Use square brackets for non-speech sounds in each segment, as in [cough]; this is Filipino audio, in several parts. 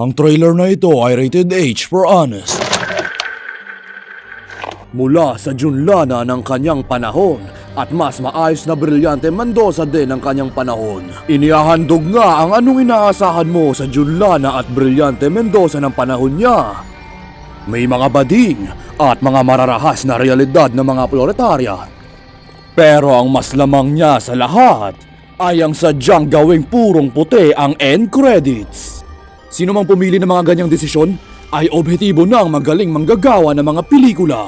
Ang trailer na ito ay rated H for honest. Mula sa Junlana ng kanyang panahon at mas maayos na brilyante Mendoza din ng kanyang panahon. Inihahandog nga ang anong inaasahan mo sa Junlana at brilyante Mendoza ng panahon niya. May mga bading at mga mararahas na realidad ng mga proletarya. Pero ang mas lamang niya sa lahat ay ang sadyang gawing purong puti ang end credits. Sino mang pumili ng mga ganyang desisyon ay objetibo ng magaling manggagawa ng mga pelikula.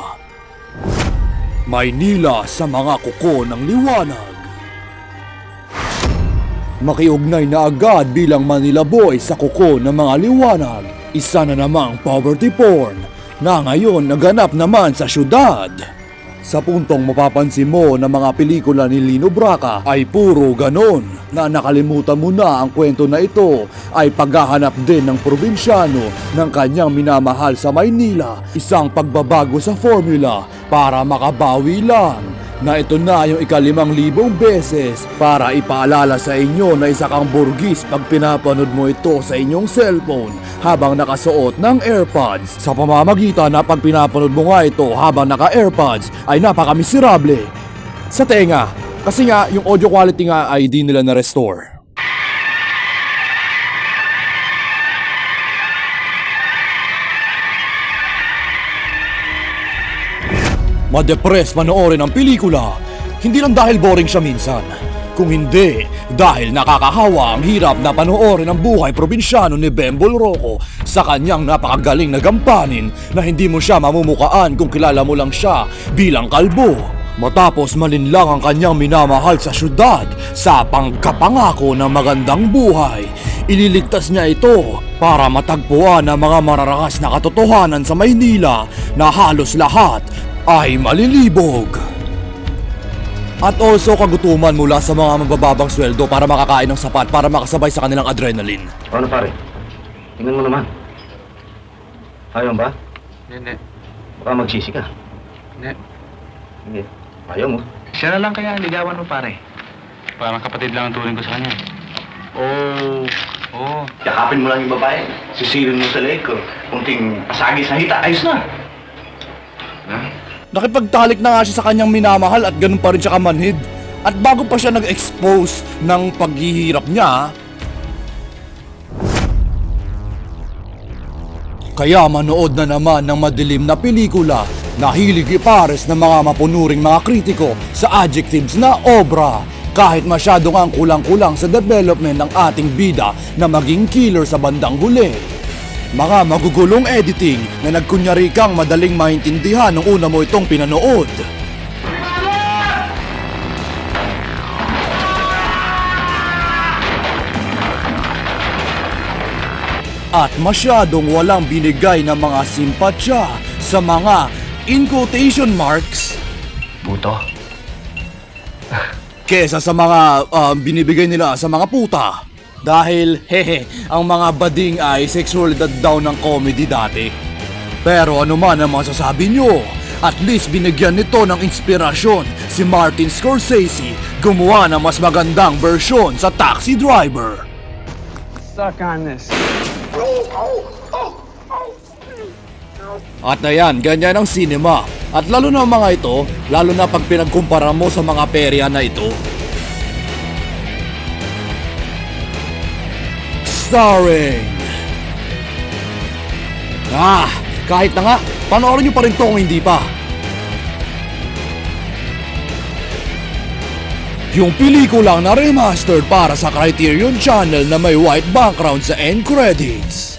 Maynila sa mga kuko ng liwanag. Makiugnay na agad bilang Manila Boy sa kuko ng mga liwanag. Isa na namang poverty porn na ngayon naganap naman sa syudad. Sa puntong mapapansin mo na mga pelikula ni Lino Braca ay puro ganon. Na nakalimutan mo na ang kwento na ito ay paghahanap din ng probinsyano ng kanyang minamahal sa Maynila isang pagbabago sa formula para makabawi lang na ito na yung ikalimang libong beses para ipaalala sa inyo na isa kang burgis pag pinapanood mo ito sa inyong cellphone habang nakasuot ng AirPods. Sa pamamagitan na pag pinapanood mo nga ito habang naka-AirPods ay napakamiserable. Sa tenga, kasi nga yung audio quality nga ay di nila na-restore. Madepress panoorin ang pelikula. Hindi lang dahil boring siya minsan. Kung hindi, dahil nakakahawa ang hirap na panoorin ang buhay probinsyano ni Bembol Rocco sa kanyang napakagaling na gampanin na hindi mo siya mamumukaan kung kilala mo lang siya bilang kalbo. Matapos malinlang ang kanyang minamahal sa syudad sa pangkapangako ng magandang buhay, ililigtas niya ito para matagpuan ang mga mararahas na katotohanan sa Maynila na halos lahat ay malilibog. At also kagutuman mula sa mga mabababang sweldo para makakain ng sapat para makasabay sa kanilang adrenaline. Ano pare? Tingnan mo naman. Ayaw ba? Hindi, Baka magsisi ka. hindi. Hindi. Ayaw mo. Siya na lang kaya ang ligawan mo, pare. Parang kapatid lang ang turing ko sa kanya. Oh, oh. Yakapin mo lang yung babae. Sisilin mo sa leg ko. Kunting pasagi sa hita. Ayos na. Ha? Nakipagtalik na nga siya sa kanyang minamahal at ganun pa rin siya kamanhid. At bago pa siya nag-expose ng paghihirap niya, Kaya manood na naman ng madilim na pelikula na hilig ipares ng mga mapunuring mga kritiko sa adjectives na obra. Kahit masyado ang kulang-kulang sa development ng ating bida na maging killer sa bandang huli. Mga magugulong editing na nagkunyari kang madaling maintindihan nung una mo itong pinanood. At masyadong walang binigay ng mga simpatsya sa mga in quotation marks Buto. kesa sa mga ah, binibigay nila sa mga puta. Dahil, [laughs] hehe, ang mga bading ay sexualidad daw ng comedy dati. Pero ano man ang masasabi nyo, at least binigyan nito ng inspirasyon si Martin Scorsese gumawa ng mas magandang version sa Taxi Driver. Suck on this. At ayan, ganyan ang cinema. At lalo na mga ito, lalo na pag pinagkumpara mo sa mga perya na ito. Starring... Ah, kahit na nga, panoorin nyo pa rin to kung hindi pa. Yung pelikulang na remastered para sa Criterion Channel na may white background sa end credits.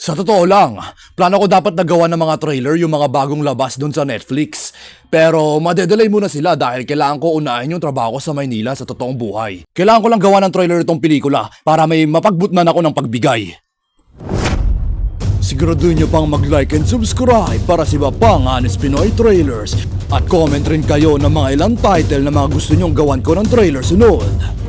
Sa totoo lang, plano ko dapat nagawa ng mga trailer yung mga bagong labas dun sa Netflix. Pero madedelay muna sila dahil kailangan ko unahin yung trabaho sa Maynila sa totoong buhay. Kailangan ko lang gawa ng trailer itong pelikula para may mapagbutnan ako ng pagbigay. Siguraduhin nyo pang mag-like and subscribe para sa iba pang Honest Pinoy trailers. At comment rin kayo ng mga ilang title na mga gusto nyong gawan ko ng trailer sunod.